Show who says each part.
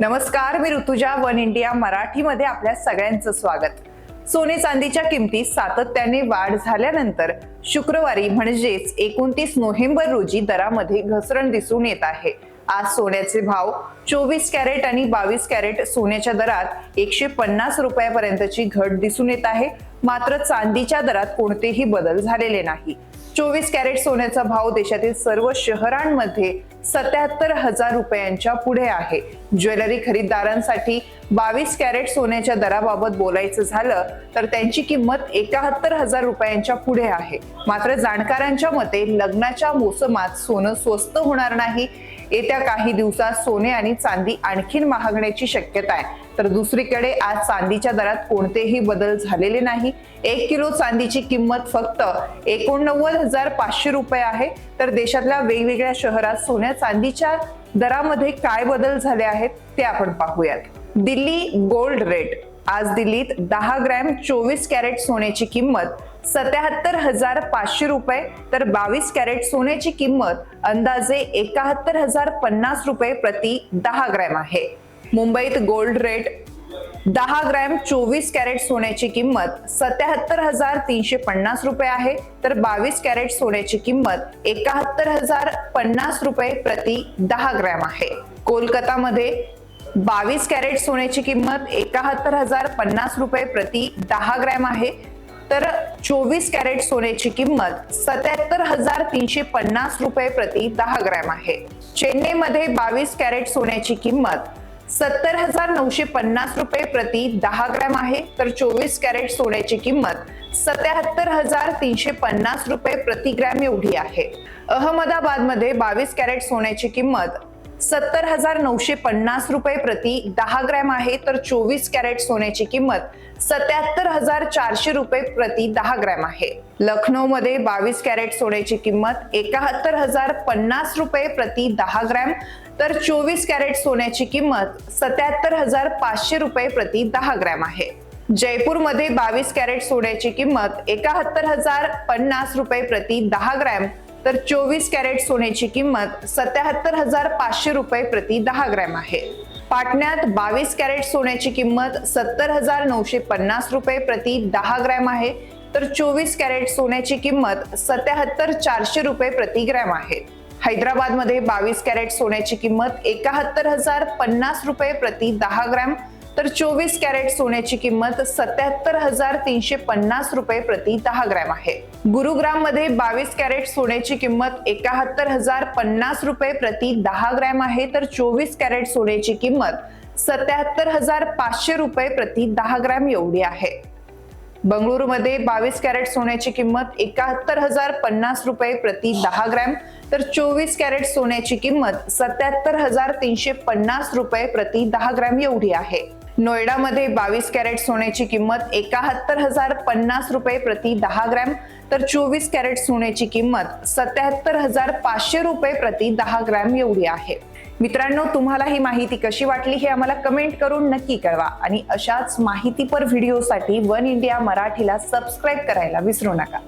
Speaker 1: नमस्कार मी Rutuja one India मराठीमध्ये आपल्या सगळ्यांचं स्वागत. सोने चांदीच्या किमतीत सातत्याने वाढ झाल्यानंतर शुक्रवारी म्हणजेच एकोणतीस नोव्हेंबर रोजी दरामध्ये घसरण दिसून येत आहे. आज सोन्याचे भाव चोवीस कॅरेट आणि बावीस कॅरेट सोन्याच्या दरात एकशे पन्नास रुपयापर्यंतची घट दिसून येत आहे. मात्र चांदीच्या दरात कोणतेही बदल झालेले नाही. चोवीस कॅरेट सोन्याचा भाव देशातील सर्व शहरांमध्ये सत्याहत्तर हजार रुपयांच्या पुढे आहे. ज्वेलरी खरेदीदारांसाठी बावीस कॅरेट सोन्याच्या दराबाबत बोलायचं झालं तर त्यांची किंमत एकाहत्तर हजार रुपयांच्या पुढे आहे. मात्र जाणकारांच्या मते लग्नाच्या मोसमात सोनं स्वस्त होणार नाही. येत्या काही दिवसात सोने आणि चांदी आणखीन महागण्याची शक्यता आहे. तर दुसरीकडे आज चांदीच्या दरात कोणतेही बदल झालेले नाही. एक किलो चांदीची किंमत फक्त एकोणनव्वद हजार पाचशे रुपये आहे. तर देशातल्या वेगवेगळ्या शहरात सोन्या चांदीच्या दरामध्ये काय बदल झाले आहेत ते आपण पाहूयात. दिल्ली गोल्ड रेट आज दिल्लीत दहा ग्रॅम चोवीस कॅरेट सोन्याची किंमत सत्याहत्तर हजार पाचशे रुपये तर बावीस कॅरेट सोन्याची किंमत अंदाजे एकाहत्तर हजार पन्नास रुपये प्रति दहा ग्रॅम आहे. मुंबईत गोल्ड रेट दहा ग्रॅम चोवीस कॅरेट सोन्याची किंमत सत्याहत्तर हजार तीनशे पन्नास रुपये आहे. तर बावीस कॅरेट सोन्याची किंमत एकाहत्तर हजार पन्नास रुपये प्रति दहा ग्रॅम आहे. कोलकातामध्ये बावीस कॅरेट सोन्याची किंमत एकाहत्तर हजार पन्नास रुपये प्रति दहा ग्रॅम आहे. तर चोवीस कॅरेट सोन्याची किंमत सत्याहत्तर हजार तीनशे पन्नास रुपये प्रति दहा ग्रॅम आहे. चेन्नईमध्ये बावीस कॅरेट सोन्याची किंमत सत्तर हजार नऊशे पन्नास रुपये प्रति दहा ग्रॅम आहे. तर चोवीस कॅरेट सोन्याची किंमत सत्याहत्तर हजार तीनशे पन्नास रुपये प्रति ग्रॅम एवढी आहे. अहमदाबादमध्ये बावीस कॅरेट सोन्याची किंमत सत्तर हजार नऊशे पन्नास रुपये प्रति दहा ग्रॅम आहे तर चोवीस कॅरेट सोन्याची किंमत सत्याहत्तर हजार चारशे रुपये प्रति दहा ग्रॅम आहे. लखनौ मध्ये बावीस कॅरेट सोन्याची किंमत एकाहत्तर हजार पन्नास रुपये प्रति दहा ग्रॅम तर चोवीस कॅरेट सोन्याची किंमत सत्याहत्तर हजार पाचशे रुपये प्रति दहा ग्रॅम आहे. जयपूरमध्ये बावीस कॅरेट सोन्याची किंमत एकाहत्तर हजार पन्नास रुपये प्रति दहा ग्रॅम तर चोवीस कॅरेट सोन्याची किंमत सत्याहत्तर हजार पाचशे रुपये प्रति दहा ग्रॅम आहे. पाटण्यात बावीस कॅरेट सोन्याची किंमत सत्तर हजार नऊशे पन्नास रुपये प्रति दहा ग्रॅम आहे. तर चोवीस कॅरेट सोन्याची किंमत सत्याहत्तर चारशे रुपये प्रति ग्रॅम आहे. हैदराबादमध्ये बावीस कॅरेट सोन्याची किंमत एकाहत्तर हजार पन्नास रुपये प्रति दहा ग्रॅम तर चोवीस कॅरेट सोन्याची किंमत सत्याहत्तर हजार तीनशे पन्नास रुपये प्रति दहा ग्रॅम आहे. गुरुग्राममध्ये बावीस कॅरेट सोन्याची किंमत एकाहत्तर हजार पन्नास रुपये प्रति दहा ग्रॅम आहे. तर चोवीस कॅरेट सोन्याची किंमत सत्याहत्तर हजार पाचशे रुपये प्रति दहा ग्रॅम एवढी आहे. बंगळुरूमध्ये बावीस कॅरेट सोन्याची किंमत एकाहत्तर हजार पन्नास रुपये प्रति दहा ग्रॅम. तर चोवीस कॅरेट सोन्याची किंमत सत्याहत्तर हजार तीनशे पन्नास रुपये प्रति दहा ग्रॅम एवढी आहे. नोएडामध्ये बावीस कॅरेट सोन्याची किंमत एकाहत्तर हजार पन्नास रुपये प्रति दहा ग्रॅम तर चोवीस कॅरेट सोन्याची किंमत सत्याहत्तर हजार पाचशे रुपये प्रति दहा ग्रॅम एवढी आहे. मित्रांनो तुम्हाला ही माहिती कशी वाटली हे आम्हाला कमेंट करून नक्की कळवा आणि अशाच माहितीपर व्हिडिओसाठी वन इंडिया मराठीला सबस्क्राईब करायला विसरू नका.